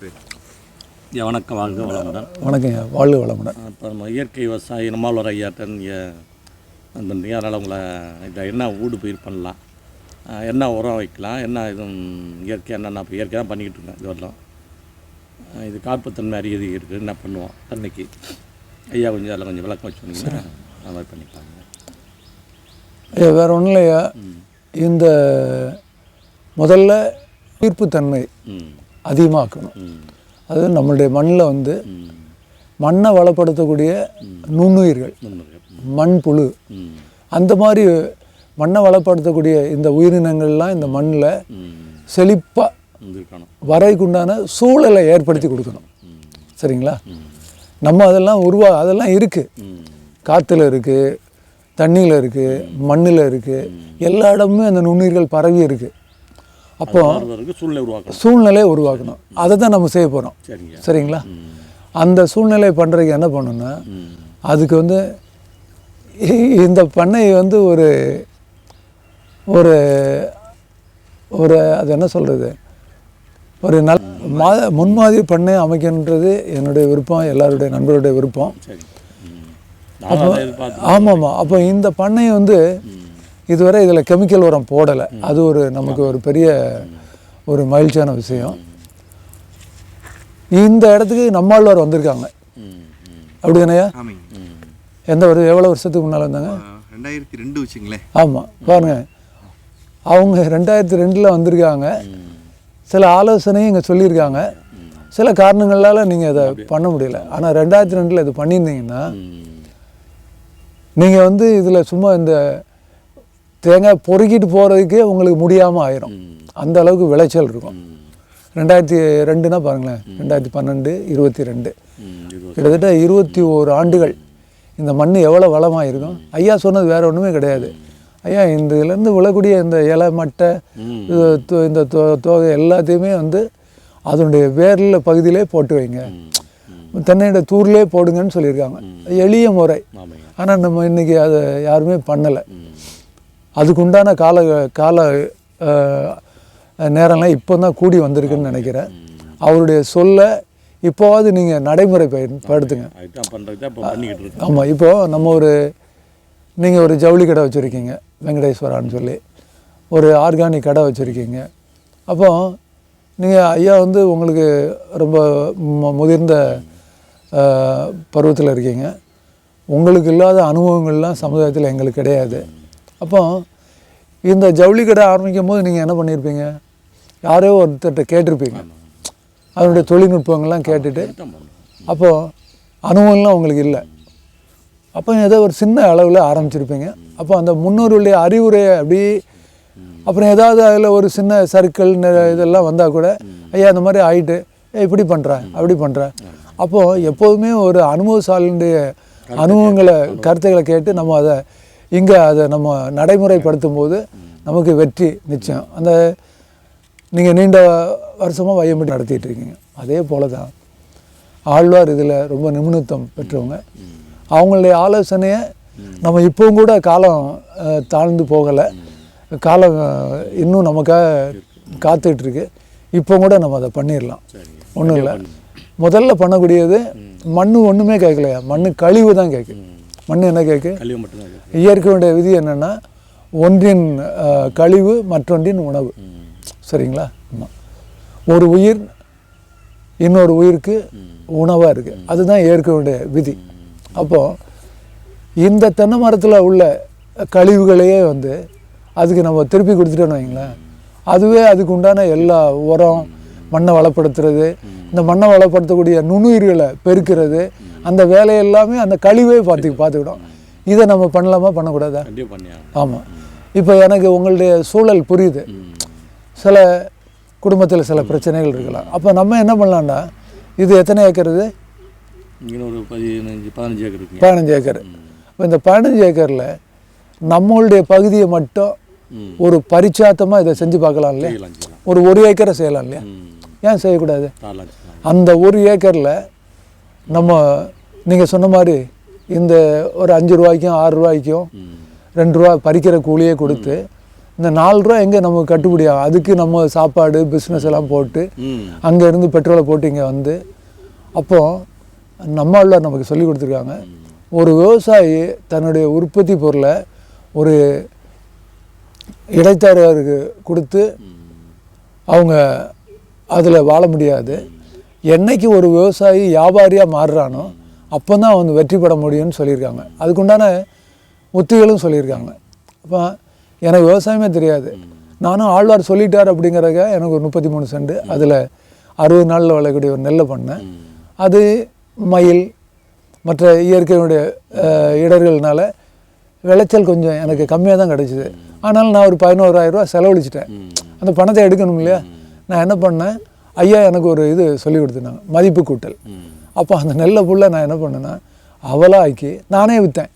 பேர் ஐயா வணக்கம். வாழ்க வளமுடன். வணக்கங்க. வாழ்க வளமுடன். இப்போ நம்ம இயற்கை விவசாயி நம்மளோட ஐயாட்ட நீங்கள் பண்ணுறீங்க அதனால் உங்களை இதை என்ன ஊடு பயிர் பண்ணலாம்? என்ன உரம் வைக்கலாம்? என்ன இதுவும் இயற்கை என்னென்ன இப்போ இயற்கை தான் பண்ணிக்கிட்டு இருக்கேன் இது வரலாம். அஹ் இது கார்ப்புத்தன்மை அறியது இருக்குது என்ன பண்ணுவோம்? தன்னைக்கு. ஐயா கொஞ்சம் அதில் கொஞ்சம் விளக்கம் வச்சு சொன்னீங்கன்னா அந்த மாதிரி பண்ணிக்கலாங்க ஐயா வேறு ஒன்றும் இல்லையா? இந்த முதல்ல ஈர்ப்புத்தன்மை. ம். அதிகமாக்கணும். அது நம்மளுடைய மண்ணில் வந்து மண்ணை வளப்படுத்தக்கூடிய நுண்ணுயிர்கள் நுண்ணுயிர்கள். மண்புழு. ம். அந்த மாதிரி மண்ணை வளப்படுத்தக்கூடிய இந்த உயிரினங்கள்லாம் இந்த மண்ணில் செழிப்பாக வரைக்குண்டான சூழலை ஏற்படுத்தி கொடுக்கணும். சரிங்களா? நம்ம அதெல்லாம் உருவா அதெல்லாம் இருக்குது காற்றுல இருக்குது தண்ணியில் இருக்குது மண்ணில் இருக்குது எல்லா இடமுமே அந்த நுண்ணுயிர்கள் பரவி இருக்குது அப்போ சூழ்நிலை உருவாக்கணும். சூழ்நிலையை உருவாக்கணும். அதை தான் நம்ம செய்ய போகிறோம் சரிங்க. சரிங்களா? அந்த சூழ்நிலை பண்ணுறதுக்கு என்ன பண்ணணும்னா அதுக்கு வந்து இந்த பண்ணை வந்து ஒரு ஒரு ஒரு அது என்ன சொல்கிறது ஒரு நல் மா. முன்மாதிரி பண்ணை அமைக்கணுன்றது என்னுடைய விருப்பம் எல்லாருடைய நண்பருடைய விருப்பம். சரி. ம். நானும் அதை எதிர்பார்த்து ஆமாம்மா அப்போ இந்த பண்ணை வந்து இதுவரை இதில் கெமிக்கல் உரம் போடலை. அது ஒரு நமக்கு ஒரு பெரிய ஒரு மகிழ்ச்சியான விஷயம். இந்த இடத்துக்கு நம்மாழ்வார் வந்திருக்காங்க. ம் அப்படிதானயா எந்த ஒரு எவ்வளோ வருஷத்துக்கு முன்னால் வந்தாங்க? ரெண்டாயிரத்தி ரெண்டு வச்சுங்களேன் ஆமாம் பாருங்க. அவங்க ரெண்டாயிரத்தி ரெண்டில் வந்திருக்காங்க. சில ஆலோசனையும் இங்கே சொல்லியிருக்காங்க. சில காரணங்களால் நீங்கள் அதை பண்ண முடியல. ஆனால் ரெண்டாயிரத்தி ரெண்டில் இது பண்ணியிருந்தீங்கன்னா நீங்கள் வந்து இதில் சும்மா இந்த தேங்காய் பொறுக்கிட்டு போகிறதுக்கே உங்களுக்கு முடியாமல் ஆயிரும். அந்த அளவுக்கு விளைச்சல் இருக்கும். ரெண்டாயிரத்தி ரெண்டுனா பாருங்களேன். ரெண்டாயிரத்தி பன்னெண்டு இருபத்தி ரெண்டு. கிட்டத்தட்ட இருபத்தி ஓரு ஆண்டுகள் இந்த மண் எவ்வளோ வளமாக இருக்கும்? ஐயா சொன்னது வேற ஒன்றுமே கிடையாது. ஐயா இந்த இதுலேருந்து விழக்கூடிய இந்த இலை மட்டை இந்த தோகை எல்லாத்தையுமே வந்து அதனுடைய வேரில் பகுதியிலே போட்டு வைங்க. தென்னையோட தூர்லேயே போடுங்கன்னு சொல்லியிருக்காங்க. எளிய முறை. ஆனால் நம்ம இன்றைக்கி அதை யாருமே பண்ணலை. அதுக்குண்டான கால கால நேரம்லாம் இப்போ தான் கூடி வந்திருக்குன்னு நினைக்கிறேன். அவருடைய சொல்ல இப்போவாது நீங்கள் நடைமுறை பயன்படுத்துங்க ஆமாம் இப்போது நம்ம ஒரு நீங்கள் ஒரு ஜவுளி கடை வச்சுருக்கீங்க வெங்கடேஸ்வரான்னு சொல்லி. ஒரு ஆர்கானிக் கடை வச்சுருக்கீங்க. அப்போ நீங்கள் ஐயா வந்து உங்களுக்கு ரொம்ப முதிர்ந்த பருவத்தில் இருக்கீங்க. உங்களுக்கு இல்லாத அனுபவங்கள்லாம் சமுதாயத்தில் எங்களுக்கு கிடையாது. அப்போ இந்த ஜவுளி கடை ஆரம்பிக்கும் போது நீங்கள் என்ன பண்ணியிருப்பீங்க யாரோ ஒருத்தர்கிட்ட கேட்டிருப்பீங்க. அதனுடைய தொழில்நுட்பங்கள்லாம் கேட்டுட்டு அப்போது அனுபவம்லாம் உங்களுக்கு இல்லை. அப்போ ஏதோ ஒரு சின்ன அளவில் ஆரம்பிச்சிருப்பீங்க. அப்போ அந்த முன்னோர்களுடைய அறிவுரையை அப்படி அப்புறம் ஏதாவது அதில் ஒரு சின்ன சர்க்கிள் இதெல்லாம் வந்தால் கூட ஐயா இந்த மாதிரி ஆயிட்டு ஏய் இப்படி பண்ணுற அப்படி பண்ணுற அப்போது எப்போதுமே ஒரு அனுபவசாலினுடைய அனுபவங்களை கருத்துக்களை கேட்டு நம்ம அதை இங்கே அதை நம்ம நடைமுறைப்படுத்தும் போது நமக்கு வெற்றி நிச்சயம். அந்த நீங்கள் நீண்ட வருஷமாக வையம்பட்டி நடத்திட்டு இருக்கீங்க அதே போல தான் ஆழ்வார் இதில் ரொம்ப நிபுணத்துவம் பெற்றவங்க. அவங்களுடைய ஆலோசனையை நம்ம இப்போவும் கூட காலம் தாழ்ந்து போகலை. காலம் இன்னும் நமக்காக காத்துக்கிட்டு இருக்கு இப்போ கூட நம்ம அதை பண்ணிடலாம் ஒன்றும் இல்லை. முதல்ல பண்ணக்கூடியது மண் ஒன்றுமே கேட்கலையா மண் கழிவு தான் கேட்கு மண் என்ன கேட்கு கழிவு மட்டும்தான் இயற்கையுடைய விதி என்னென்னா ஒன்றின் கழிவு மற்றொன்றின் உணவு. சரிங்களா? ஆமாம் ஒரு உயிர் இன்னொரு உயிருக்கு உணவாக இருக்குது அதுதான் இயற்கையுடைய விதி. அப்போது இந்த தென்னை மரத்தில் உள்ள கழிவுகளையே வந்து அதுக்கு நம்ம திருப்பி கொடுத்துட்டோன்னு வைங்களேன். அதுவே அதுக்கு உண்டான எல்லா உரம் மண்ணை வளப்படுத்துறது இந்த மண்ணை வளப்படுத்தக்கூடிய நுண்ணுயிர்களை பெருக்கிறது அந்த வேலையை எல்லாமே அந்த கழிவே பார்த்து பார்த்துக்கிடும் இதை நம்ம பண்ணலாமா? பண்ணக்கூடாதா? ஆமாம் இப்போ எனக்கு உங்களுடைய சூழல் புரியுது. சில குடும்பத்தில் சில பிரச்சனைகள் இருக்கலாம். அப்போ நம்ம என்ன பண்ணலாம்னா இது எத்தனை ஏக்கர் இது பதினஞ்சு ஏக்கர் பதினஞ்சு ஏக்கர். இப்போ இந்த பதினஞ்சு ஏக்கரில் நம்மளுடைய பகுதியை மட்டும். ஒரு பரிச்சாத்தமாக இதை செஞ்சு பார்க்கலாம் இல்லையா? ஒரு ஒரு ஏக்கரை செய்யலாம் இல்லையா? ஏன் செய்யக்கூடாது? அந்த ஒரு ஏக்கரில் நம்ம நீங்கள் சொன்ன மாதிரி இந்த ஒரு அஞ்சு ரூபாய்க்கும் ஆறு ரூபாய்க்கும் ரெண்டு ரூபா பறிக்கிற கூலியே கொடுத்து இந்த நாலு ரூபா எங்கே நமக்கு கட்டுப்படி ஆகும்? அதுக்கு நம்ம சாப்பாடு பிஸ்னஸ் எல்லாம் போட்டு ம். அங்கே இருந்து பெட்ரோலை போட்டு இங்கே வந்து அப்போது நம்மளால் நமக்கு சொல்லி கொடுத்துருக்காங்க. ஒரு விவசாயி தன்னுடைய உற்பத்தி பொருளை ஒரு இடைத்தரகருக்கு கொடுத்து அவங்க அதில் வாழ முடியாது. என்னைக்கு ஒரு விவசாயி வியாபாரியாக மாறுறானோ அப்போ தான் அவன் வெற்றி பெற முடியும்னு சொல்லியிருக்காங்க. அதுக்குண்டான உத்திகளும் சொல்லியிருக்காங்க. அப்போ எனக்கு விவசாயமே தெரியாது. நானும் ஆழ்வார் சொல்லிட்டார் அப்படிங்கிறக்க எனக்கு ஒரு முப்பத்தி மூணு செண்டு அதில் அறுபது நாளில் விளையக்கூடிய ஒரு நெல்லை பண்ணேன். அது மயில் மற்ற இயற்கையினுடைய இடர்கள்னால விளைச்சல் கொஞ்சம் எனக்கு கம்மியாக தான் கிடச்சிது. ஆனாலும் நான் ஒரு பதினோராயிரரூவா செலவழிச்சிட்டேன். அந்த பணத்தை எடுக்கணும் இல்லையா? நான் என்ன பண்ணேன்? ஐயா எனக்கு ஒரு இது சொல்லி கொடுத்துருந்தாங்க. மதிப்பு கூட்டல். அப்போ அந்த நெல்லை புல்ல நான் என்ன பண்ணேன்னா அவலாக ஆக்கி நானே விற்றேன்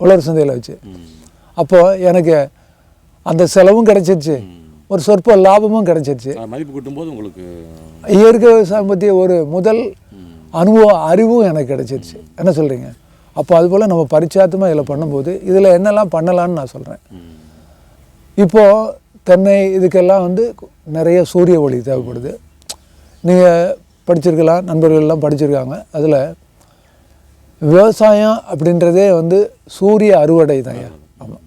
உலர் சந்தையில் வச்சு. அப்போது எனக்கு அந்த செலவும் கிடைச்சிருச்சு. ஒரு சொற்ப லாபமும் கிடைச்சிருச்சு. மதிப்பு கூட்டும்போது உங்களுக்கு இயற்கை விவசாயம் பற்றிய ஒரு முதல் அனுபவம் அறிவும் எனக்கு கிடைச்சிருச்சு. என்ன சொல்கிறீங்க அப்போ அதுபோல் நம்ம பரிச்சாத்தமாக இதில் பண்ணும்போது இதில் என்னெல்லாம் பண்ணலான்னு நான் சொல்கிறேன் இப்போது தென்னை இதுக்கெல்லாம் வந்து நிறைய சூரிய ஒளி தேவைப்படுது. நீங்கள் படிச்சிருக்கலாம் நண்பர்கள்லாம் படிச்சிருக்காங்க. அதில் விவசாயம் அப்படின்றதே வந்து சூரிய அறுவடை தான் ஆமாம்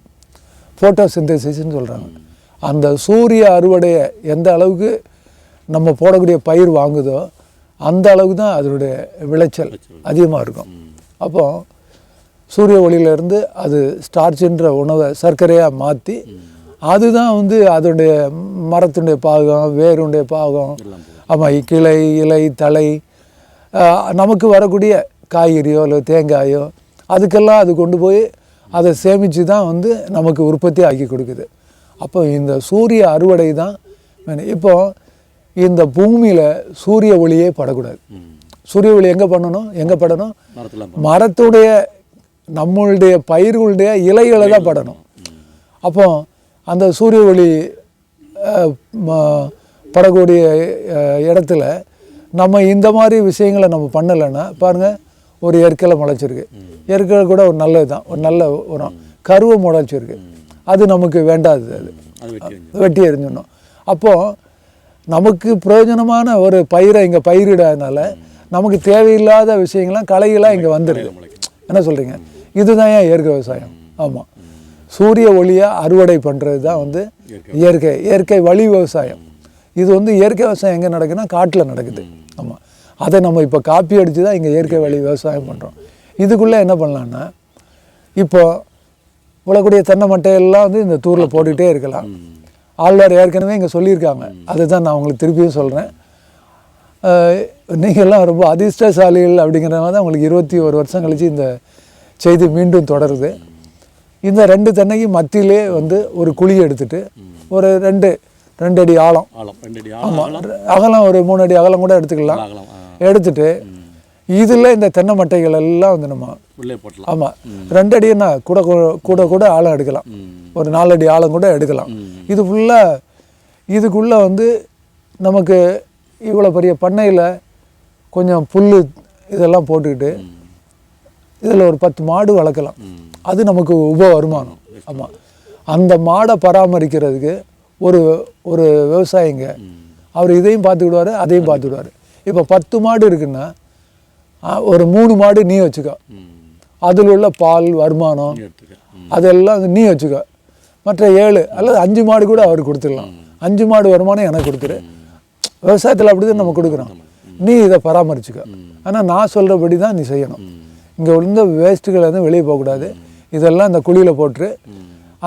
ஃபோட்டோ சிந்தசிஸ்ன்னு சொல்கிறாங்க அந்த சூரிய அறுவடையை எந்த அளவுக்கு நம்ம போடக்கூடிய பயிர் வாங்குதோ அந்த அளவுக்கு தான் அதனுடைய விளைச்சல் அதிகமாக இருக்கும். அப்போ சூரிய ஒளியிலேருந்து அது ஸ்டார்ச்ன்ற உணவை சர்க்கரையாக மாற்றி அதுதான் வந்து அதனுடைய மரத்தினுடைய பாகம் வேருடைய பாகம். ஆமாம் கிளை இலை தலை நமக்கு வரக்கூடிய காய்கறியோ இல்லை தேங்காயோ அதுக்கெல்லாம் அது கொண்டு போய் அதை சேமித்து தான் வந்து நமக்கு உற்பத்தி ஆக்கி கொடுக்குது. அப்போ இந்த சூரிய அறுவடை தான் வேணும். இப்போ இந்த பூமியில் சூரிய ஒளியே படக்கூடாது. சூரிய ஒளி எங்கே பண்ணணும்? எங்கே படணும்? மரத்துடைய நம்மளுடைய பயிர்களுடைய இலைகளை. தான் படணும் அப்போ அந்த சூரிய ஒளி படக்கூடிய இடத்துல நம்ம இந்த மாதிரி விஷயங்களை நம்ம பண்ணலைன்னா பாருங்கள் ஒரு இயற்கையில் முளைச்சிருக்கு. இயற்கையில் கூட ஒரு நல்லது தான் ஒரு நல்ல உரம். கருவை முளைச்சிருக்கு. அது நமக்கு வேண்டாதது அது. வெட்டி எறிஞ்சிடணும். அப்போது நமக்கு பிரயோஜனமான ஒரு பயிரை இங்கே பயிரிடாதனால நமக்கு தேவையில்லாத விஷயங்கள்லாம் களைகளாக இங்கே வந்துடுது என்ன சொல்கிறீங்க இதுதான் ஏன் இயற்கை விவசாயம்? ஆமாம் சூரிய ஒளியை அறுவடை பண்ணுறது தான் வந்து இயற்கை. இயற்கை வழி விவசாயம். இது வந்து இயற்கை விவசாயம் எங்கே நடக்குதுன்னா காட்டில் நடக்குது. ஆமாம் அதை நம்ம இப்போ காப்பி அடித்து தான் இங்கே இயற்கை வழி விவசாயம் பண்ணுறோம் இதுக்குள்ளே என்ன பண்ணலான்னா இப்போ விழக்கூடிய தென்னை மட்டையெல்லாம் வந்து இந்த தூரில் போட்டுக்கிட்டே இருக்கலாம். ஆழ்வார் ஏற்கனவே இங்கே சொல்லியிருக்காங்க. அதுதான் நான் உங்களுக்கு திருப்பியும் சொல்கிறேன் நீங்கள்லாம் ரொம்ப அதிர்ஷ்டசாலிகள் அப்படிங்கிறனால தான் உங்களுக்கு இருபத்தி ஒரு வருஷம் கழிச்சு இந்த செய்தி மீண்டும் தொடருது. இந்த ரெண்டு தென்னைக்கு மத்தியிலே வந்து ஒரு குழி எடுத்துட்டு ஒரு ரெண்டு ரெண்டு அடி ஆழம் ஆழம் அகலம் ஒரு மூணு அடி அகலம் கூட எடுத்துக்கலாம். எடுத்துட்டு இதில் இந்த தென்னை மட்டைகள் எல்லாம் வந்து நம்ம ஆமாம் ரெண்டு அடின்னா கூட கூட- கூட கூட ஆழம் எடுக்கலாம். ஒரு நாலு அடி ஆழம் கூட எடுக்கலாம். இது ஃபுல்லாக இதுக்குள்ளே வந்து நமக்கு இவ்வளோ பெரிய பண்ணையில் கொஞ்சம் புல் இதெல்லாம் போட்டுக்கிட்டு இதில் ஒரு பத்து மாடு வளர்க்கலாம். அது நமக்கு உப வருமானம். ஆமாம் அந்த மாடை பராமரிக்கிறதுக்கு ஒரு ஒரு விவசாயிங்க அவர் இதையும் பார்த்துக்கிடுவார் அதையும் பார்த்துக்கிடுவார். இப்போ பத்து மாடு இருக்குன்னா ஒரு மூணு மாடு நீ வச்சுக்கோ. அதில் உள்ள பால் வருமானம் அதெல்லாம் நீ வச்சுக்கோ. மற்ற ஏழு அல்லது அஞ்சு மாடு கூட அவர் கொடுத்துடலாம். அஞ்சு மாடு வருமானம் எனக்கு கொடுத்துரு. விவசாயத்தில் அப்படி தான் நம்ம கொடுக்குறோம். நீ இதை பராமரிச்சுக்க. ஆனால் நான் சொல்கிறபடி தான் நீ செய்யணும். இங்கே உள்ள வேஸ்ட்டுகள் எதுவும் வெளியே போகக்கூடாது. இதெல்லாம் இந்த குழியில் போட்டு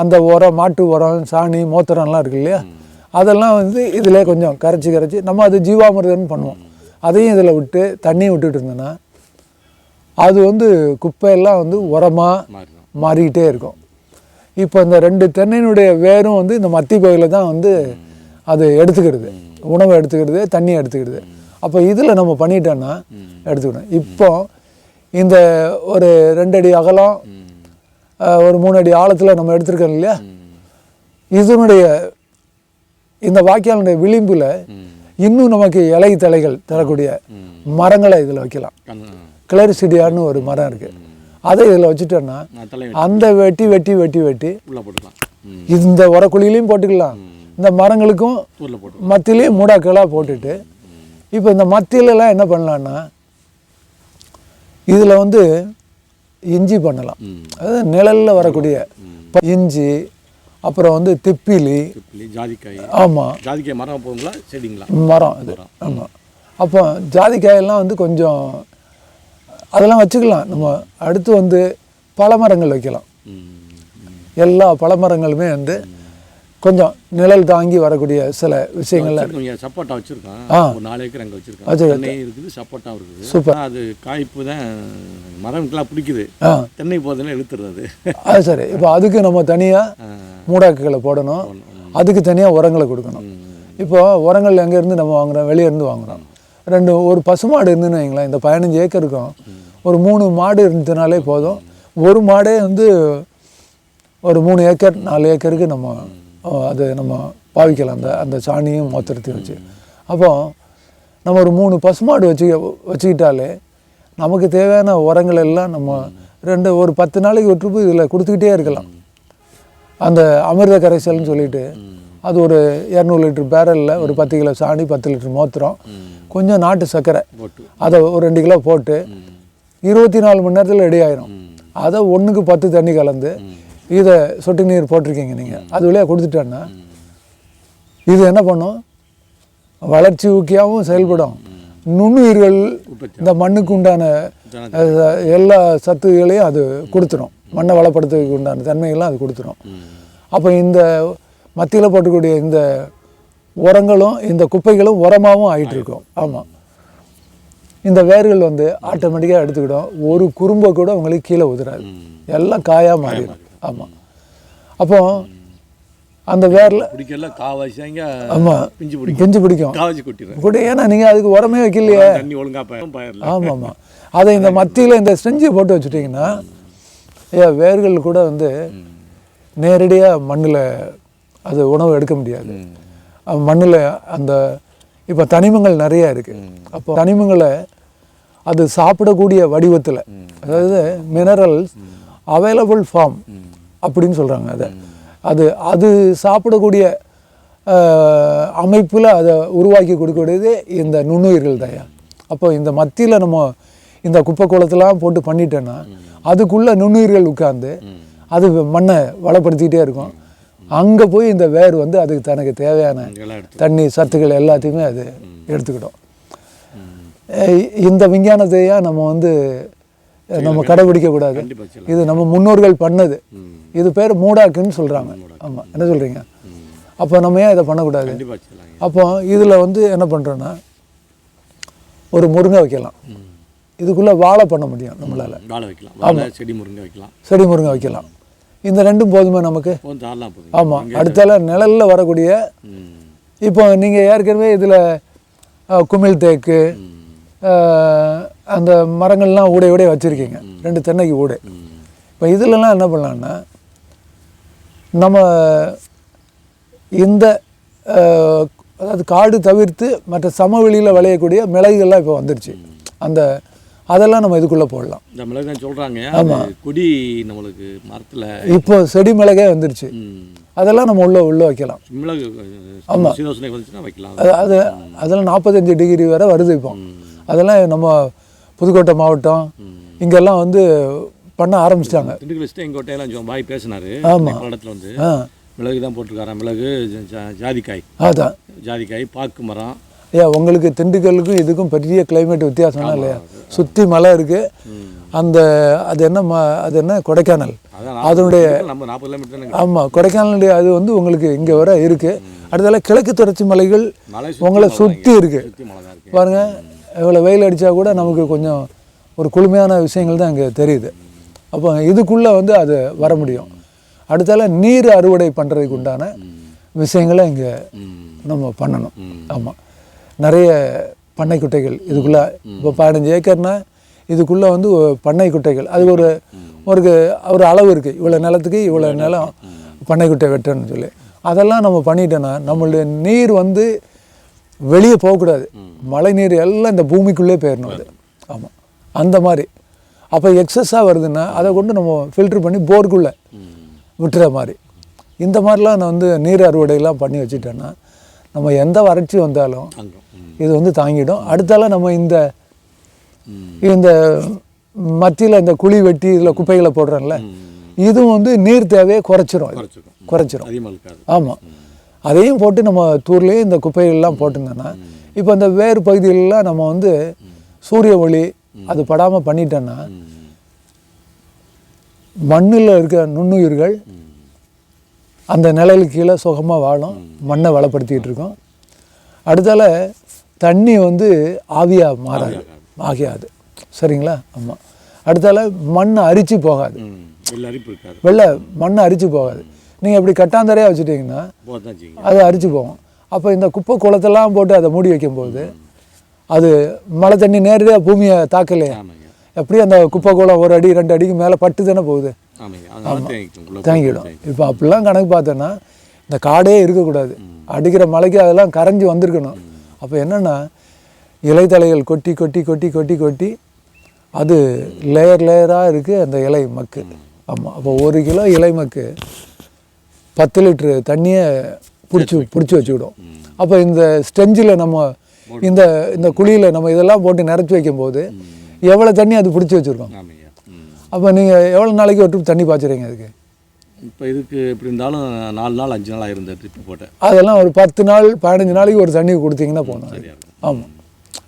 அந்த உரம் மாட்டு உரம் சாணி மூத்திரம்லாம் இருக்கு இல்லையா? அதெல்லாம் வந்து இதில் கொஞ்சம் கரைச்சி கரைச்சி நம்ம அது ஜீவாமிர்தம்னு பண்ணுவோம். அதையும் இதில் விட்டு தண்ணியும் விட்டுட்டு இருந்தோன்னா அது வந்து குப்பையெல்லாம் வந்து உரமாக மாறிக்கிட்டே இருக்கும். இப்போ இந்த ரெண்டு தென்னையினுடைய வேரும் வந்து இந்த மத்தி பகுதியில் தான் வந்து அது எடுத்துக்கிறது. உணவை எடுத்துக்கிறது தண்ணியை எடுத்துக்கிறது. அப்போ இதில் நம்ம பண்ணிட்டோன்னா எடுத்துக்கணும். இப்போ இந்த ஒரு ரெண்டு அடி அகலம் ஒரு மூணு அடி ஆழத்தில் நம்ம எடுத்திருக்கோம் இல்லையா? இதனுடைய இந்த வாய்க்காலுடைய விளிம்பில் இன்னும் நமக்கு இலை தலைகள் தரக்கூடிய மரங்களை இதில் வைக்கலாம். கிளரிசிடியான்னு ஒரு மரம் இருக்குது அதை இதில் வச்சுட்டோன்னா அந்த வெட்டி வெட்டி வெட்டி வெட்டி இந்த உரக்குழியிலையும் போட்டுக்கலாம். இந்த மரங்களுக்கும் மத்தியிலையும் மூடாக்களாக போட்டுட்டு இப்போ இந்த மத்தியிலலாம் என்ன பண்ணலான்னா இதில் வந்து இஞ்சி பண்ணலாம். அதாவது நிழலில் வரக்கூடிய இஞ்சி அப்புறம் வந்து திப்பிலி. ஜாதிக்காய். ஆமாம் ஜாதிக்காய் மரம் போகுங்களா செடிங்களா? மரம் இது. ஆமாம் அப்போ ஜாதிக்காயெல்லாம் வந்து கொஞ்சம் அதெல்லாம் வச்சுக்கலாம். நம்ம அடுத்து வந்து பழமரங்கள் வைக்கலாம். ம். ம். எல்லா பழமரங்களுமே வந்து கொஞ்சம் நிழல் தாங்கி வரக்கூடிய சில விஷயங்கள்ல வச்சிருக்கோம். இங்க சப்போட்டா வச்சிருக்கோம். ஆ. ஒரு நாலு ஏக்கர் அங்கே வச்சிருக்கோம். வச்சிருக்கேன். தென்னை இருக்குது சப்போட்டா இருக்குது. சூப்பர். ஆனா அது காய்ப்பு தான் மரம்க்கெல்லாம் பிடிக்குது. ஆ. தென்னை போதில் இழுத்துறது அது. சரி. இப்போ அதுக்கு நம்ம தனியாக மூடாக்குகளை போடணும். அதுக்கு தனியாக உரங்களை கொடுக்கணும். இப்போ உரங்கள் எங்கேருந்து நம்ம வாங்குறோம்? வெளியே இருந்து வாங்குறோம். ரெண்டு ஒரு பசுமாடு இருந்துன்னு வைங்களேன். இந்த பதினஞ்சு ஏக்கருக்கும் ஒரு மூணு மாடு இருந்ததுனாலே போதும். ஒரு மாடே வந்து ஒரு மூணு ஏக்கர் நாலு ஏக்கருக்கு நம்ம அது நம்ம பாவிக்கலாம் அந்த அந்த சாணியும் மோத்திரத்தையும் வச்சு. அப்போ நம்ம ஒரு மூணு பசுமாடு வச்சு வச்சுக்கிட்டாலே நமக்கு தேவையான உரங்கள் எல்லாம் நம்ம ரெண்டு ஒரு பத்து நாளைக்கு விட்டுப்பு ட்ரிப்பு இதில் கொடுத்துக்கிட்டே இருக்கலாம். அந்த அமிர்த கரைசல்னு சொல்லிட்டு அது ஒரு இரநூறு லிட்டர் பேரலில் ஒரு பத்து கிலோ சாணி பத்து லிட்டர் மோத்திரம் கொஞ்சம் நாட்டு சர்க்கரை. அதை ஒரு ரெண்டு கிலோ போட்டு இருபத்தி நாலு மணி நேரத்தில் ரெடி ஆயிரும். அதை ஒன்றுக்கு பத்து தண்ணி கலந்து இதை சொட்டு நீர் போட்டிருக்கீங்க நீங்கள் அது வழியாக கொடுத்துட்டேன்னா இது என்ன பண்ணும்? வளர்ச்சி ஊக்கியாகவும் செயல்படும். நுண்ணுயிர்கள் இந்த மண்ணுக்கு உண்டான எல்லா சத்துகளையும் அது கொடுத்துரும். மண்ணை வளப்படுத்துறதுக்கு உண்டான தன்மைகள்லாம் அது கொடுத்துரும். அப்போ இந்த மத்தியில் போட்டக்கூடிய இந்த உரங்களும் இந்த குப்பைகளும் உரமாகவும் ஆயிட்டு. இருக்கும் ஆமாம் இந்த வேர்கள் வந்து ஆட்டோமேட்டிக்காக எடுத்துக்கிடும். ஒரு குறும்பை கூட உங்களுக்கு கீழே உதிராது. எல்லாம் காயாக மாறிடும். ஆமாம் அப்போ அந்த வேரில் பிடிக்கல காவாச்சாங்க ஆமாம் பிஞ்சு பிடிக்கும். பிஞ்சு பிடிக்கும். காவாச்சி கொட்டிடுறேன் கூட ஏன்னா நீங்கள் அதுக்கு உரமே வைக்கலையே. தண்ணி ஒழுங்கா பயிரும் பயிரல ஆமாம். ஆமாம் அதை இந்த மத்தியில் இந்த செஞ்சு போட்டு வச்சுட்டிங்கன்னா ஐயா வேர்கள் கூட வந்து நேரடியாக மண்ணில் அது உணவு எடுக்க முடியாது. மண்ணில் அந்த இப்போ தனிமங்கள் நிறைய இருக்குது அப்போ தனிமங்களை அது சாப்பிடக்கூடிய வடிவத்தில் அதாவது மினரல்ஸ் அவைலபிள் ஃபார்ம் அப்படின்னு சொல்கிறாங்க அதை. அது அது சாப்பிடக்கூடிய அமைப்பில் அதை உருவாக்கி கொடுக்கக்கூடியது இந்த நுண்ணுயிர்கள் தயா அப்போ இந்த மத்தியில் நம்ம இந்த குப்பை குளத்தெல்லாம் போட்டு பண்ணிட்டேன்னா அதுக்குள்ளே நுண்ணுயிர்கள் உட்கார்ந்து அது மண்ணை வளப்படுத்திக்கிட்டே இருக்கும். அங்கே போய் இந்த வேர் வந்து அதுக்கு தனக்கு தேவையான தண்ணி சத்துக்கள் எல்லாத்தையுமே அது எடுத்துக்கிடும். இந்த விஞ்ஞானத்தையா நம்ம வந்து நம்ம கடைபிடிக்க கூடாது. இது நம்ம முன்னோர்கள் பண்ணது. இது பேர் மூடாக்குன்னு சொல்கிறாங்க ஆமாம் என்ன சொல்கிறீங்க அப்போ நம்ம ஏன் இதை பண்ணக்கூடாது? அப்போ இதில் வந்து என்ன பண்ணுறோன்னா ஒரு முருங்கை வைக்கலாம். இதுக்குள்ளே வாழை பண்ண முடியும் நம்மளால். வாழை வைக்கலாம். வாழை செடி முருங்கை வைக்கலாம். செடி முருங்கை வைக்கலாம். இந்த ரெண்டும் போதுமே நமக்கு? ஆமாம் அடுத்தால நிழலில் வரக்கூடிய இப்போ நீங்கள் ஏற்கனவே இதில் குமிழ் தேக்கு அந்த மரங்கள்லாம் ஊடை ஊடே வச்சுருக்கீங்க. ரெண்டு தென்னைக்கு ஊடை. இப்போ இதிலலாம் என்ன பண்ணலான்னா நம்ம இந்த அதாவது காடு தவிர்த்து மற்ற சமவெளியில் விளையக்கூடிய மிளகுகள்லாம் இப்போ வந்துருச்சு. அந்த அதெல்லாம் நம்ம இதுக்குள்ளே போடலாம். இந்த மிளகு சொல்றாங்க. அது கொடி நம்மளுக்கு மரத்துல. இப்போ செடி மிளகே வந்துருச்சு. அதெல்லாம் நம்ம உள்ளே உள்ளே வைக்கலாம். மிளகு வைக்கலாம். அது அது அதெல்லாம் நாற்பத்தஞ்சு டிகிரி வரை வருது இப்போ. அதெல்லாம் நம்ம புதுக்கோட்டை மாவட்டம். இங்கெல்லாம் வந்து பண்ண ஆரம்பிச்சிட்டாங்க. திண்டுக்கல் பாய் பேசினாரு. ஆமா. இடத்துல வந்து ஆ. மிளகு தான் போட்டிருக்காராம் மிளகு ஜாதிக்காய். அதான். ஜாதிக்காய் பாக்கு மரம். ஐயா உங்களுக்கு திண்டுக்கல்லுக்கும் இதுக்கும் பெரிய கிளைமேட் வித்தியாசம்னா இல்லையா? சுற்றி மலை இருக்குது அந்த அது என்ன ம அது என்ன? கொடைக்கானல். அதான் அதனுடைய ஆமாம் கொடைக்கானலுடைய அது வந்து உங்களுக்கு இங்கே வர இருக்குது அடுத்தால கிழக்கு தொடர்ச்சி மலைகள் மலை உங்களை சுற்றி இருக்குது சுற்றி இவ்வளோ வெயில் அடித்தா கூட நமக்கு கொஞ்சம் ஒரு குளுமையான விஷயங்கள் தான் இங்கே தெரியுது. அப்போ இதுக்குள்ளே வந்து அது வர முடியும். அடுத்தால நீர் அறுவடை பண்ணுறதுக்கு உண்டான விஷயங்களை இங்கே நம்ம பண்ணணும். ஆமாம் நிறைய பண்ணை குட்டைகள் இதுக்குள்ளே இப்போ பதினஞ்சு ஏக்கர்னால் இதுக்குள்ளே வந்து பண்ணை குட்டைகள். அது ஒரு ஒரு ஒரு அளவு இருக்குது இவ்வளோ நிலத்துக்கு இவ்வளோ நிலம் பண்ணை குட்டை வெட்டணும்னு சொல்லி. அதெல்லாம் நம்ம பண்ணிட்டோன்னா நம்மளுடைய நீர் வந்து வெளியே போகக்கூடாது. மழை நீர் எல்லாம் இந்த பூமிக்குள்ளே போயிடணும் அது. ஆமாம் அந்த மாதிரி. அப்போ எக்ஸஸாக வருதுன்னா அதை கொண்டு நம்ம ஃபில்டர் பண்ணி போருக்குள்ளே விட்டுற மாதிரி. இந்த மாதிரிலாம் நான் வந்து நீர் அறுவடையெல்லாம் பண்ணி வச்சுட்டேன்னா நம்ம எந்த வறட்சி வந்தாலும் இது வந்து தாங்கிடும். அடுத்தால நம்ம இந்த இந்த மத்தியில் இந்த குழி வெட்டி இதில் குப்பைகளை போடுறோம்ல இதுவும் வந்து நீர் தேவையை குறைச்சிரும். குறைச்சிரும். ஆமாம் அதையும் போட்டு நம்ம தூர்லேயே இந்த குப்பைகள்லாம் போட்டிருந்தோன்னா இப்போ இந்த வேறு பகுதிகளெலாம் நம்ம வந்து சூரிய ஒளி அது படாமல் பண்ணிட்டோன்னா மண்ணில் இருக்க நுண்ணுயிர்கள் அந்த நிழலுக்கு கீழே சுகமாக வாழும் மண்ணை வளப்படுத்திக்கிட்டு இருக்கோம். அடுத்தால தண்ணி வந்து ஆவியாக மாறாது ஆகியாது சரிங்களா? ஆமாம் அடுத்தால மண் அரிச்சு போகாது. வெள்ளை மண் அரிச்சு போகாது. நீங்கள் இப்படி கட்டாந்தரையாக வச்சுட்டிங்கன்னா அது அரிச்சு போகும். அப்போ இந்த குப்பை குளத்தெல்லாம் போட்டு அதை மூடி வைக்கும்போது அது மழை தண்ணி நேரடியாக பூமியை தாக்கலையா. எப்படி அந்த குப்பை குளம் ஒரு அடி ரெண்டு அடிக்கு மேலே பட்டு தானே போகுது தேங்கிடும். இப்போ அப்படிலாம் கணக்கு பார்த்தோன்னா இந்த காடே இருக்கக்கூடாது. அடிக்கிற மழைக்கு அதெல்லாம் கரைஞ்சி வந்திருக்கணும். அப்போ என்னென்னா இலைத்தலைகள் கொட்டி கொட்டி கொட்டி கொட்டி கொட்டி அது லேயர் லேயராக இருக்குது அந்த இலை மக்கு. ஆமாம் அப்போ ஒரு கிலோ இலை மக்கு பத்து லிட்ரு தண்ணியை பிடிச்சி பிடிச்சி வச்சுக்கிடும். அப்போ இந்த ஸ்டெஞ்சில் நம்ம இந்த இந்த குழியில் நம்ம இதெல்லாம் போட்டு நிறச்சி வைக்கும்போது எவ்வளோ தண்ணி அது பிடிச்சி வச்சுருக்கோம்? அப்போ நீங்கள் எவ்வளோ நாளைக்கு ஒரு தண்ணி பாய்ச்சுறீங்க அதுக்கு? இப்போ இதுக்கு எப்படி இருந்தாலும் நாலு நாள் அஞ்சு நாள் ஆயிருந்த ட்ரிப்பு போட்டேன் அதெல்லாம் ஒரு பத்து நாள் பதினஞ்சு நாளைக்கு ஒரு தண்ணி கொடுத்தீங்கன்னா போகணும் ஆமாம்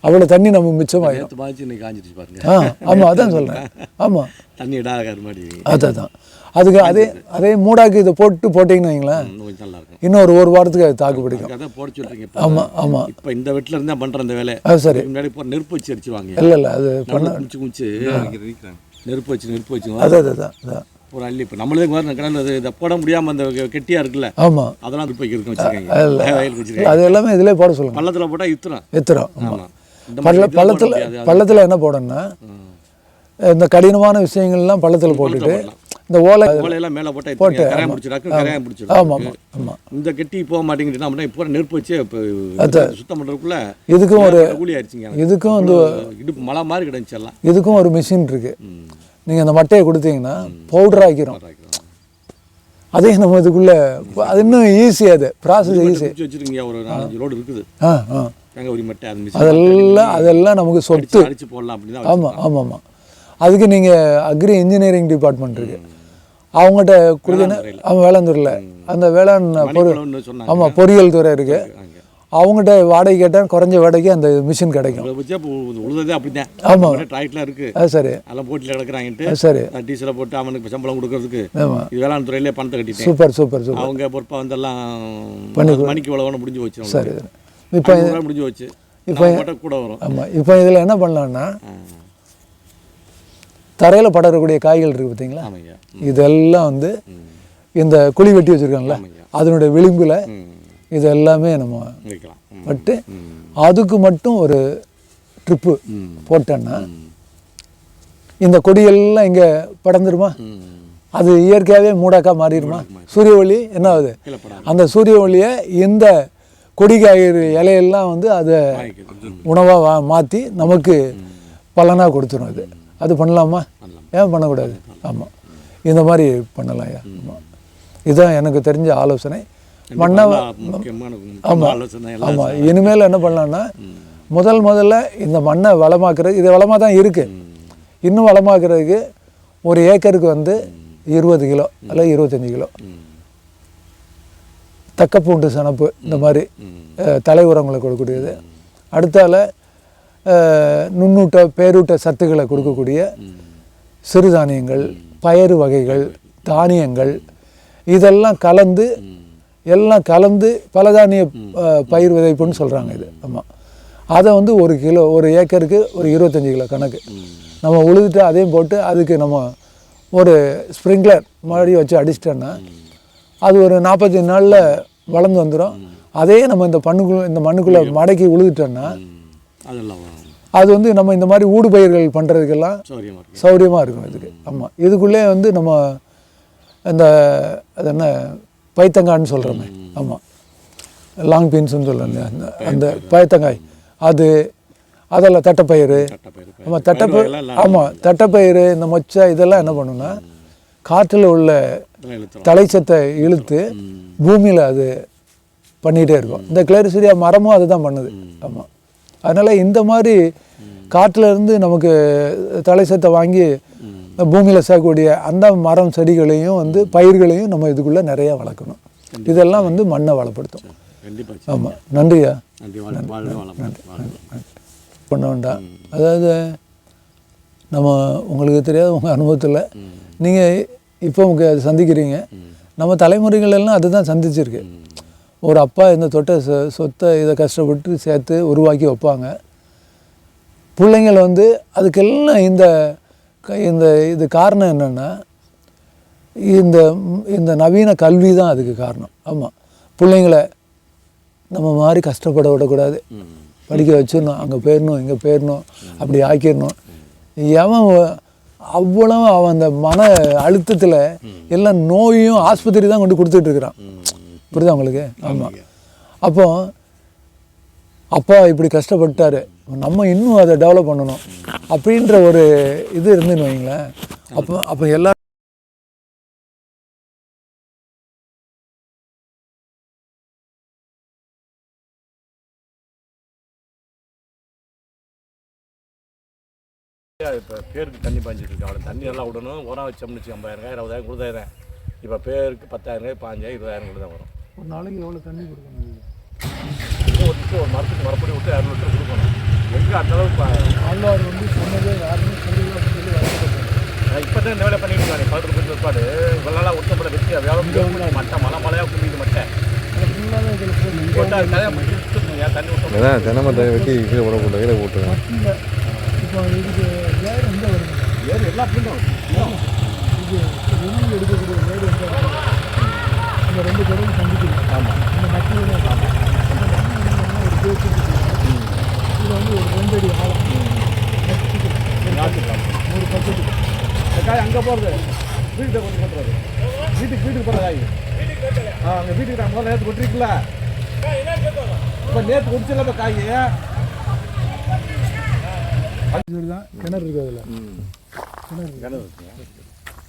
அவ்வளோ தண்ணி நம்ம மிச்சமாயிடும் நேற்று பாய்ச்சி இன்னைக்கு காஞ்சிருச்சு பாருங்க. ஆ ஆமாம் அதான் சொல்கிறேன் ஆமாம் தண்ணி இடாகாது மாதிரி. அதான் தான் அதுக்கு அதே அதே மூடாக்கு இதை போட்டு போட்டிங்கன்னு வைங்களேன். இன்னும் கொஞ்சம் நல்லா இருக்கும். இன்னும் ஒரு ஒரு வாரத்துக்கு அது தாக்கு பிடிக்கும். ஆமாம் ஆமாம் இப்போ. இந்த வீட்டில் இருந்தால் பண்ணுற அந்த வேலை. அது சரி. முன்னாடி இப்போ நெருப்பு வச்சு அடிச்சிருவாங்க. இல்லை இல்லை அது பண்ண இங்கே இருக்கிறாங்க நெருப்பு வச்சு நெருப்பு வச்சு அதான் அதான் ஒரு அள்ளி இப்போ நம்மளே மாதிரி கடலில் அது இதை போட முடியாமல் அந்த கெ- கெட்டியா இருக்குல்ல. ஆமாம் அதெல்லாம் நெருப்பு வைக்கிறதுக்கு வச்சுருக்காங்க அது எல்லாமே இதிலே போட சொல்லுங்கள் பள்ளத்தில் போட்டால் இத்துறோம். எத்திரம் ஆமாம் பள்ள பள்ளத்தில் பள்ளத்தில் என்ன போடணும்னா. இந்த கடினமான விஷயங்கள்லாம் பள்ளத்தில் போட்டுட்டு. இந்த ஓலை ஓலையெல்லாம் மேலே போட்டால் போட்டு கரையான் பிடிச்சிடாக்கு கரையான் பிடிச்சிடும் ஆமாம் ஆமாம் ஆமாம் இந்த கெட்டி போக மாட்டேங்குது என்ன பண்ணா இப்போ நெருப்பு வச்சு இப்போ சுத்தம் பண்ணுறதுக்குள்ள இதுக்கும் ஒரு கூலி ஆயிடுச்சுங்க. இதுக்கும் வந்து இடுப்பு மலை மாதிரி கிடந்துச்சு எல்லாம். இதுக்கும் ஒரு மிஷின் இருக்கு. ம். நீங்கள் அந்த மட்டையை கொடுத்தீங்கன்னா பவுடர் ஆக்கிரும். அதையும் நம்ம இதுக்குள்ள அது இன்னும் ஈஸி அது. ப்ராசஸ் ஈஸி வச்சிருக்கீங்க ஒரு நாலஞ்சு ரோடு இருக்குது. ஆ ஆ. அது அதெல்லாம் அதெல்லாம் நமக்கு சொத்து. அடிச்சு போடலாம் அப்படின்னு தான் ஆமாம் ஆமாம் ஆமாம் அதுக்கு நீங்கள் அக்ரி இன்ஜினியரிங் டிபார்ட்மெண்ட் இருக்கு. அவங்ககிட்ட கொடுத்தீங்கன்னா அவன் வேளாண்துறையில். அந்த வேளாண் பொரு ஆமாம் பொறியியல் துறை இருக்கு. அங்கே அவங்ககிட்ட வாடகை கேட்டால் குறைஞ்ச வாடகைக்கு அந்த மிஷின் கிடைக்கும். உழுததே அப்படிதான் ஆமாம் டிராக்டர்லாம் இருக்கு. அது சரி. அதெல்லாம் போட்டியில் கிடக்குறாங்கன்ட்டு சரி. டீசலை போட்டு அவனுக்கு சம்பளம் கொடுக்கறதுக்கு ஆமாம் இது வேளாண் துறையிலே பணத்தை கட்டிட்டேன். Super super super. அவங்க பொறுப்பாக வந்தெல்லாம் மணிக்கு உழவன முடிஞ்சு போச்சு சரி. இப்போ முடிஞ்சு போச்சு. இப்போ கூட வரும். ஆமாம் இப்போ இதில் என்ன பண்ணலான்னா தரையில் படரக்கூடிய காய்கள் இருக்குது பார்த்தீங்களா? இதெல்லாம் வந்து. இந்த குழி வெட்டி வச்சுருக்காங்களா அதனுடைய விளிம்பில் இது எல்லாமே நம்ம. பட்டு அதுக்கு மட்டும் ஒரு ட்ரிப்பு போட்டோன்னா. இந்த கொடியெல்லாம் இங்கே படர்ந்துருமா? ம். அது இயற்கையாகவே மூடாக்கா மாறிடுமா? சூரிய ஒளி என்ன ஆகுது? அந்த சூரிய ஒளியை இந்த கொடி காய்கறி இலையெல்லாம் வந்து அதை. உணவாக மாற்றி நமக்கு பலனாக கொடுத்துரும் அது. அது பண்ணலாமா? ஏன் பண்ணக்கூடாது? ஆமாம் இந்த மாதிரி பண்ணலாம் ஐயா. ஆமாம் இதுதான் எனக்கு தெரிஞ்ச ஆலோசனை. மண்ணை எல்லாம் ஆமாம் இனிமேல் என்ன பண்ணலான்னா முதல் முதல்ல இந்த மண்ணை வளமாக்குறது இது வளமாக தான் இருக்குது இன்னும் வளமாக்குறதுக்கு ஒரு ஏக்கருக்கு வந்து இருபது கிலோ அல்ல இருபத்தஞ்சி கிலோ. தக்கப்பூண்டு சனப்பு இந்த மாதிரி தலை உரங்களை கொடுக்கக்கூடியது. அடுத்தால நுண்ணூட்ட பேரூட்ட சத்துக்களை கொடுக்கக்கூடிய சிறுதானியங்கள் பயறு வகைகள் தானியங்கள் இதெல்லாம் கலந்து எல்லாம் கலந்து பலதானிய பயிர் விதைப்புன்னு சொல்கிறாங்க இது. ஆமாம் அதை வந்து ஒரு கிலோ ஒரு ஏக்கருக்கு ஒரு இருபத்தஞ்சி கிலோ கணக்கு. நம்ம உழுதுட்டு அதையும் போட்டு அதுக்கு நம்ம ஒரு ஸ்ப்ரிங்க்லர் மாதிரி வச்சு அடிச்சிட்டோன்னா அது ஒரு நாற்பத்தஞ்சு நாளில் வளர்ந்து வந்துடும் அதே நம்ம இந்த பண்ணுக்குள்ள இந்த மண்ணுக்குள்ளே மடக்கி உழுதுட்டோன்னா. அதெல்லாம் வரும். அது வந்து நம்ம இந்த மாதிரி ஊடு பயிர்கள் பண்ணுறதுக்கெல்லாம் சௌகரியமாக இருக்கும் இதுக்கு. ஆமாம் இதுக்குள்ளே வந்து நம்ம இந்த அது என்ன பைத்தங்கான்னு சொல்கிறோமே ஆமாம் லாங் பீன்ஸ்னு சொல்கிறோம் இல்லையா? அந்த அந்த பயத்தங்காய் அது அதெல்லாம் தட்டைப்பயிறு. தட்டைப்பயிறு, பயிறு. ஆமாம் தட்டைப்பயிறு ஆமாம் தட்டைப்பயிறு இந்த மொச்சை இதெல்லாம் என்ன பண்ணுன்னா காற்றில் உள்ள தலைச்சத்தை இழுத்து பூமியில் அது பண்ணிகிட்டே இருக்கும். இந்த கிளரிசிரியா மரமும் அதுதான் பண்ணுது. ஆமாம் அதனால் இந்த மாதிரி காட்டுல இருந்து நமக்கு தலைச்சத்தை வாங்கி பூமியில் சேர்க்கக்கூடிய அந்த மரம் செடிகளையும் வந்து பயிர்களையும் நம்ம இதுக்குள்ளே நிறையா வளர்க்கணும். இதெல்லாம் வந்து மண்ணை வளப்படுத்தும். ஆமாம் நன்றியா? பண்ண வேண்டாம். அதாவது நம்ம உங்களுக்கு தெரியாத உங்கள் அனுபவத்தில் நீங்கள் இப்போ உங்களுக்கு அது சந்திக்கிறீங்க நம்ம தலைமுறைகள் எல்லாம் அதுதான் சந்திச்சிருக்கு. ஒரு அப்பா இந்த தொட்ட சொ- சொத்தை இதை கஷ்டப்பட்டு சேர்த்து உருவாக்கி வைப்பாங்க. பிள்ளைங்கள் வந்து அதுக்கெல்லாம் இந்த இந்த இது காரணம் என்னென்னா இந்த இந்த நவீன கல்வி தான் அதுக்கு காரணம். ஆமாம் பிள்ளைங்களை நம்ம மாதிரி கஷ்டப்பட விடக்கூடாது. படிக்க வச்சிடணும். அங்கே போயிடணும் இங்கே போயிடணும் அப்படி ஆக்கிடணும். எவன் அவ்வளவு அவன் அந்த மன அழுத்தத்தில் எல்லாம் நோயும் ஆஸ்பத்திரி தான் கொண்டு கொடுத்துட்டு இருக்கிறான். புரியுதா உங்களுக்கு? ஆமாம் அப்போ அப்பா இப்படி கஷ்டப்பட்டாரு நம்ம இன்னும் அதை டெவலப் பண்ணணும். அப்படின்ற ஒரு இது இருந்துன்னு வைங்களேன் அப்போ அப்போ எல்லா இப்போ பேருக்கு தண்ணி பாஞ்சிட்டு இருக்கு. அவ்வளோ தண்ணி நல்லா விடணும். உரம் வச்சோம்னு வச்சு ஐம்பதாயிரம் இருபதாயிரம் கொடுத்தாயிரம். இப்போ பேருக்கு பத்தாயிரம் பாஞ்சாயிரம் இருபதாயிரம் கூட தான் வரும். ஒரு நாளைக்கு எவ்வளோ தண்ணி கொடுக்கணும்? ஒரு மரத்துக்கு மரப்படி விட்டு இரநூறு லிட்டர் கொடுக்கணும் எங்கே அந்த அளவுக்கு ஆழ்வார் வந்து சொன்னதே யாருமே சொல்லி வருத்தப்பட்டார். நான் இப்போ தான் இந்த வேலை பண்ணிட்டு இருக்காங்க பதினெட்டு கொஞ்சம் பிற்பாடு இவ்வளோ உத்தப்பட வச்சு வேலை மட்டை மலை மலையாக கும்பிட்டு மட்டை. அது ஃபுல்லாவே இதுல போட்டு போட்டு அது கதையை முடிச்சுட்டு ஏன் தண்ணி விட்டோம் அதான் தினமும் தண்ணி வெட்டி கீழே போடக்கூடாது கீழே போட்டுருவேன் இப்போ இதுக்கு வேர் எந்த வருது? ஏறு எல்லா பிள்ளையும் இது உணவு எடுக்கக்கூடிய வேர் எந்த வருது இந்த ரெண்டு பேரும் சந்திக்கணும் ஆமாம் இந்த மத்தியில் ஒரு பேச்சு இது வந்து ஒரு ரெண்டு அடி ஆழம் ஒரு பக்கத்துக்கு காய் அங்கே போகிறது வீட்டுக்கு கொண்டு போட்டுறது வீட்டுக்கு வீட்டுக்கு போகிற காய். ஆ அங்கே வீட்டுக்கு நான் முதல்ல நேற்று கொட்டிருக்கல இப்போ நேற்று குடிச்சல இப்போ காய். இதுதான் கிணறு இருக்கு அதில். கிணறு இருக்குங்க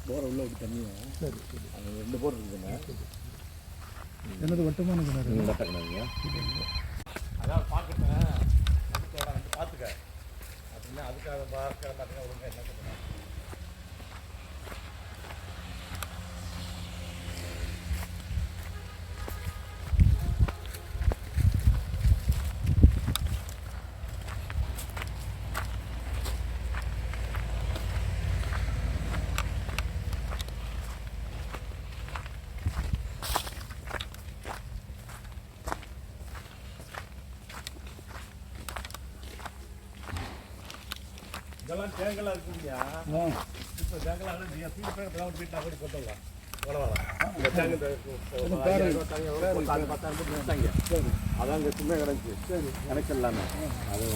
போகிற உள்ள விட்டு தண்ணியும் சரி அங்கே ரெண்டு போர் இருக்குதுங்க கிணறு வட்டமான கிணறு. மட்டை கிணறுங்க அதான் பார்க்குறேன் பார்த்துக்க அப்படின்னா அதுக்காக பார்க்க மாட்டேங்க ஒழுங்காக இதெல்லாம் தேங்கெல்லாம் இருக்கு இல்லையா இப்போ தேங்கெல்லாம் நீங்கள் ஃபீல் பண்ணி இப்போ வீட்டில் கூட போட்டுடலாம். அதான் இங்கே சும்மா கிடந்துச்சு. சரி. எனக்கு எல்லாமே அது